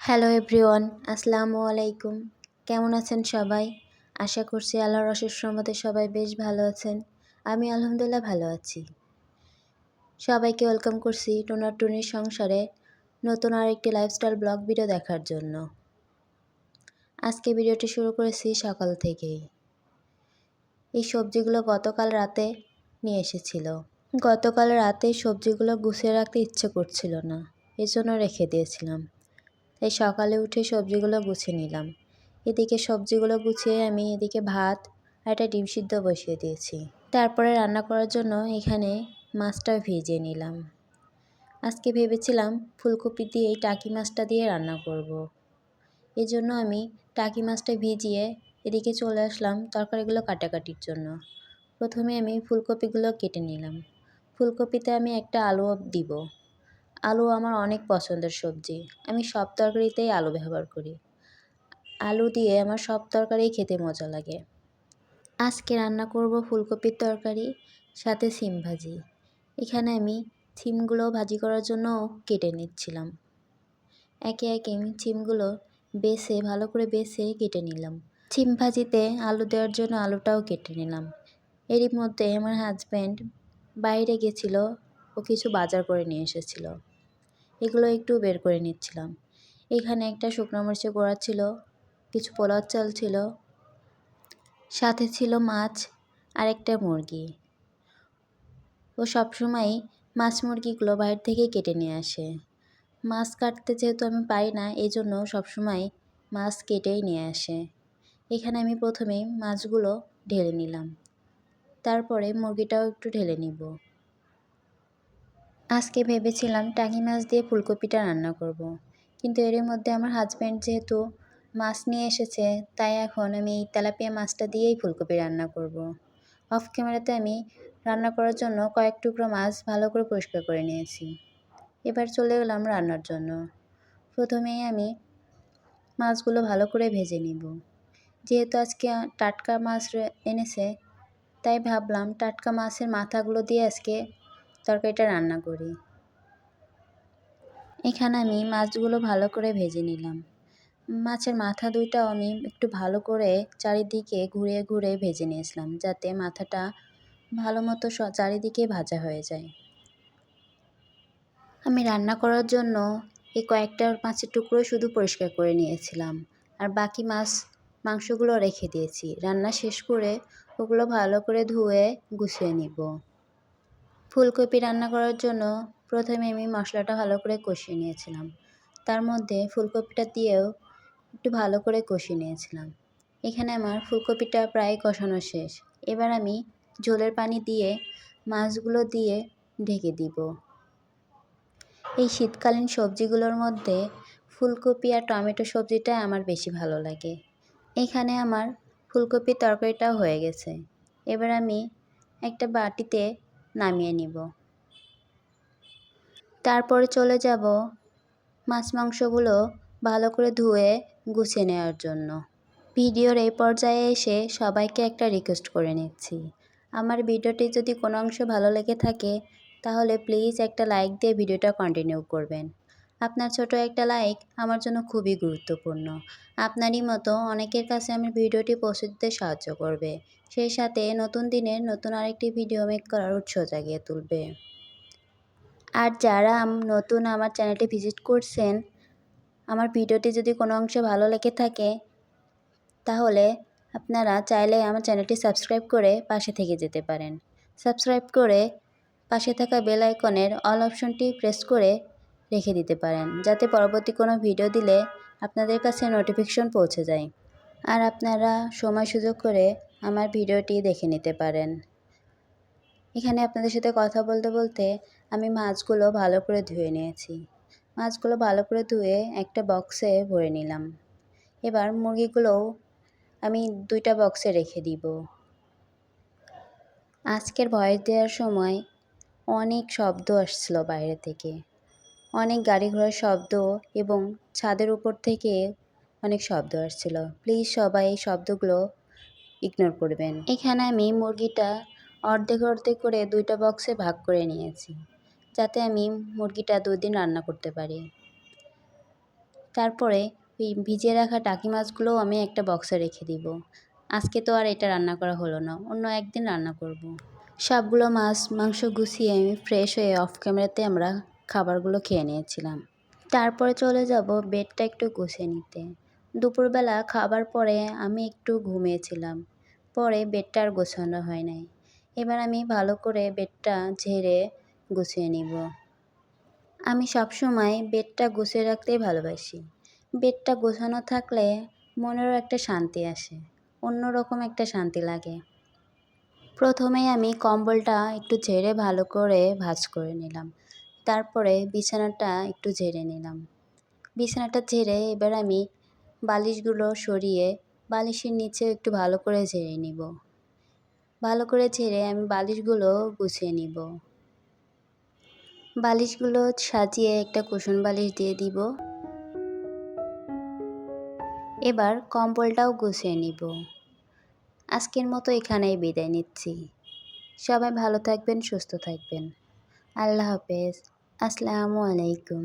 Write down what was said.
Hello everyone আসসালামু আলাইকুম কেমন আছেন সবাই? আশা করছি আল্লাহর অশেষ রহমতে সবাই বেশ ভালো আছেন। আমি আলহামদুলিল্লাহ ভালো আছি। সবাইকে ওয়েলকাম করছি টোনার টুনির সংসারে নতুন আর একটি লাইফস্টাইল ব্লগ ভিডিও দেখার জন্য। আজকে ভিডিওটি শুরু করেছি সকাল থেকেই। এই সবজিগুলো গতকাল রাতে নিয়ে এসেছিল। গতকাল রাতে সবজিগুলো গুছিয়ে রাখতে ইচ্ছে করছিল না। এজন্য রেখে দিয়েছিলাম। তাই সকালে উঠে সবজিগুলো গুছিয়ে নিলাম। এদিকে সবজিগুলো গুছিয়ে আমি এদিকে ভাত আর একটা ডিম সিদ্ধ বসিয়ে দিয়েছি। তারপরে রান্না করার জন্য এখানে মাছটা ভিজিয়ে নিলাম। আজকে ভেবেছিলাম ফুলকপি দিয়ে টাকি মাছটা দিয়ে রান্না করব। এজন্য আমি টাকি মাছটা ভিজিয়ে এদিকে চলে আসলাম তরকারিগুলো কাটাকাটির জন্য। প্রথমে আমি ফুলকপিগুলো কেটে নিলাম। ফুলকপিতে আমি একটা আলু দিব। আলু আমার অনেক পছন্দের সবজি। আমি সব তরকারিতেই আলু ব্যবহার করি। আলু দিয়ে আমার সব তরকারি খেতে মজা লাগে। আজকে রান্না করব ফুলকপির তরকারি, সাথে সিম ভাজি। এখানে আমি সিমগুলো ভাজি করার জন্য কেটে নিচ্ছিলাম। একে একে আমি সিমগুলো বেছে, ভালো করে বেছে কেটে নিলাম। সিম ভাজিতে আলু দেওয়ার জন্য আলুটাও কেটে নিলাম। এরই মধ্যে আমার হাজব্যান্ড বাইরে গেছিল, ও কিছু বাজার করে নিয়ে এসেছিল। এগুলো একটু বের করে নিচ্ছিলাম। এখানে একটা শুকনো মরিচের গোড়া ছিল, কিছু পোলাও চাল ছিল, সাথে ছিল মাছ, আর একটা মুরগি। ও সবসময় মাছ মুরগিগুলো বাইরে থেকে কেটে নিয়ে আসে। মাছ কাটতে যেহেতু আমি পারি না এই জন্য সবসময় মাছ কেটেই নিয়ে আসে। এখানে আমি প্রথমে মাছগুলো ঢেলে নিলাম। তারপরে মুরগিটাও একটু ঢেলে নিব। আজকে ভেবেছিলাম টাকি মাছ দিয়ে ফুলকপিটা রান্না করব। কিন্তু এর মধ্যে আমার হাজব্যান্ড যেহেতু মাছ নিয়ে এসেছে, তাই এখন আমি এই তেলাপিয়া মাছটা দিয়েই ফুলকপি রান্না করব। অফ ক্যামেরাতে আমি রান্না করার জন্য কয়েক টুকরো মাছ ভালো করে পরিষ্কার করে নিয়েছি এবার চলে গেলাম রান্নার জন্য প্রথমেই আমি মাছগুলো ভালো করে ভেজে নিব যেহেতু আজকে টাটকা মাছ এনেছে, তাই ভাবলাম টাটকা মাছের মাথাগুলো দিয়ে আজকে তরকারিটা রান্না করি। এখানে আমি মাছগুলো ভালো করে ভেজে নিলাম। মাছের মাথা দুইটাও আমি একটু ভালো করে চারিদিকে ঘুরে ঘুরে ভেজে নিয়েছিলাম, যাতে মাথাটা ভালো মতো চারিদিকে ভাজা হয়ে যায়। আমি রান্না করার জন্য এই কয়েকটা মাছের টুকরো শুধু পরিষ্কার করে নিয়েছিলাম। আর বাকি মাছ, মাংসগুলো রেখে দিয়েছি। রান্না শেষ করে ওগুলো ভালো করে ধুয়ে গুছিয়ে নিব। ফুলকপি রান্না করার জন্য প্রথমে আমি মশলাটা ভালো করে কষিয়ে নিয়েছিলাম। তার মধ্যে ফুলকপিটা দিয়েও একটু ভালো করে কষিয়ে নিয়েছিলাম। এখানে আমার ফুলকপিটা প্রায় কষানো শেষ। এবার আমি ঝোলের পানি দিয়ে মাছগুলো দিয়ে ঢেকে দিব। এই শীতকালীন সবজিগুলোর মধ্যে ফুলকপি আর টমেটো সবজিটা আমার বেশি ভালো লাগে। এখানে আমার ফুলকপির তরকারিটাও হয়ে গেছে। এবার আমি একটা বাটিতে নামিয়ে নিব। তারপরে চলে যাব মাছ মাংসগুলো ভালো করে ধুয়ে গুছিয়ে নেওয়ার জন্য। ভিডিওর এই পর্যায়ে এসে সবাইকে একটা রিকোয়েস্ট করে নিচ্ছি। আমার ভিডিওটি যদি কোনো অংশ ভালো লেগে থাকে, তাহলে প্লিজ একটা লাইক দিয়ে ভিডিওটা কন্টিনিউ করবেন। আপনার ছোট একটা লাইক আমার জন্য খুবই গুরুত্বপূর্ণ। আপনারই মতো অনেকের কাছে আমার ভিডিওটি পৌঁছে দিতে সাহায্য করবে। সেই সাথে নতুন দিনের নতুন আরেকটি ভিডিও মেক করার উৎসাহ জাগিয়ে তুলবে। আর যারা নতুন আমার চ্যানেলটি ভিজিট করছেন, আমার ভিডিওটি যদি কোনো অংশে ভালো লেগে থাকে, তাহলে আপনারা চাইলে আমার চ্যানেলটি সাবস্ক্রাইব করে পাশে থেকে যেতে পারেন। সাবস্ক্রাইব করে পাশে থাকা বেল আইকনের অল অপশনটি প্রেস করে রেখে দিতে পারেন, যাতে পরবর্তী কোনো ভিডিও দিলে আপনাদের কাছে নোটিফিকেশন পৌঁছে যায়। আর আপনারা সময় সুযোগ করে আমার ভিডিওটি দেখে নিতে পারেন। এখানে আপনাদের সাথে কথা বলতে বলতে আমি মাছগুলো ভালো করে ধুয়ে নিয়েছি। মাছগুলো ভালো করে ধুয়ে একটা বক্সে ভরে নিলাম। এবার মুরগিগুলোও আমি দুইটা বক্সে রেখে দিব। আজকের ভয়েস দেওয়ার সময় অনেক শব্দ আসছিল বাইরে থেকে। অনেক গাড়ি ঘোড়ার শব্দ এবং ছাদের উপর থেকে অনেক শব্দ আসছিল। প্লিজ সবাই এই শব্দগুলো ইগনোর করবেন। এখানে আমি মুরগিটা অর্ধেক অর্ধেক করে দুইটা বক্সে ভাগ করে নিয়েছি, যাতে আমি মুরগিটা দুই দিন রান্না করতে পারি। তারপরে ওই ভিজিয়ে রাখা টাকি মাছগুলোও আমি একটা বক্সে রেখে দিব। আজকে তো আর এটা রান্না করা হলো না, অন্য একদিন রান্না করব। সবগুলো মাছ, মাংস গুছিয়ে আমি ফ্রেশ হয়ে অফ ক্যামেরাতে আমরা খাবারগুলো খেয়ে নিয়েছিলাম। তারপরে চলে যাব বেডটা একটু গুছিয়ে নিতে। দুপুরবেলা খাবার পরে আমি একটু ঘুমিয়েছিলাম। পরে বেডটা আর গোছানো হয় নাই। এবার আমি ভালো করে বেডটা ঝেড়ে গুছিয়ে নিব। আমি সবসময় বেডটা গুছিয়ে রাখতেই ভালোবাসি। বেডটা গোছানো থাকলে মনেরও একটা শান্তি আসে, অন্যরকম একটা শান্তি লাগে। প্রথমেই আমি কম্বলটা একটু ঝেড়ে ভালো করে ভাঁজ করে নিলাম। তারপরে বিছানাটা একটু ঝেড়ে নিলাম। বিছানাটা ঝেড়ে এবার আমি বালিশগুলো সরিয়ে বালিশের নিচে একটু ভালো করে ঝেড়ে নিব। ভালো করে ঝেড়ে আমি বালিশগুলো গুছিয়ে নিব। বালিশগুলো সাজিয়ে একটা কুশন বালিশ দিয়ে দিব। এবার কম্বলটাও গুছিয়ে নিব। আজকের মতো এখানেই বিদায় নিচ্ছি। সবাই ভালো থাকবেন, সুস্থ থাকবেন। আল্লাহ হাফেজ। আসসালামু আলাইকুম।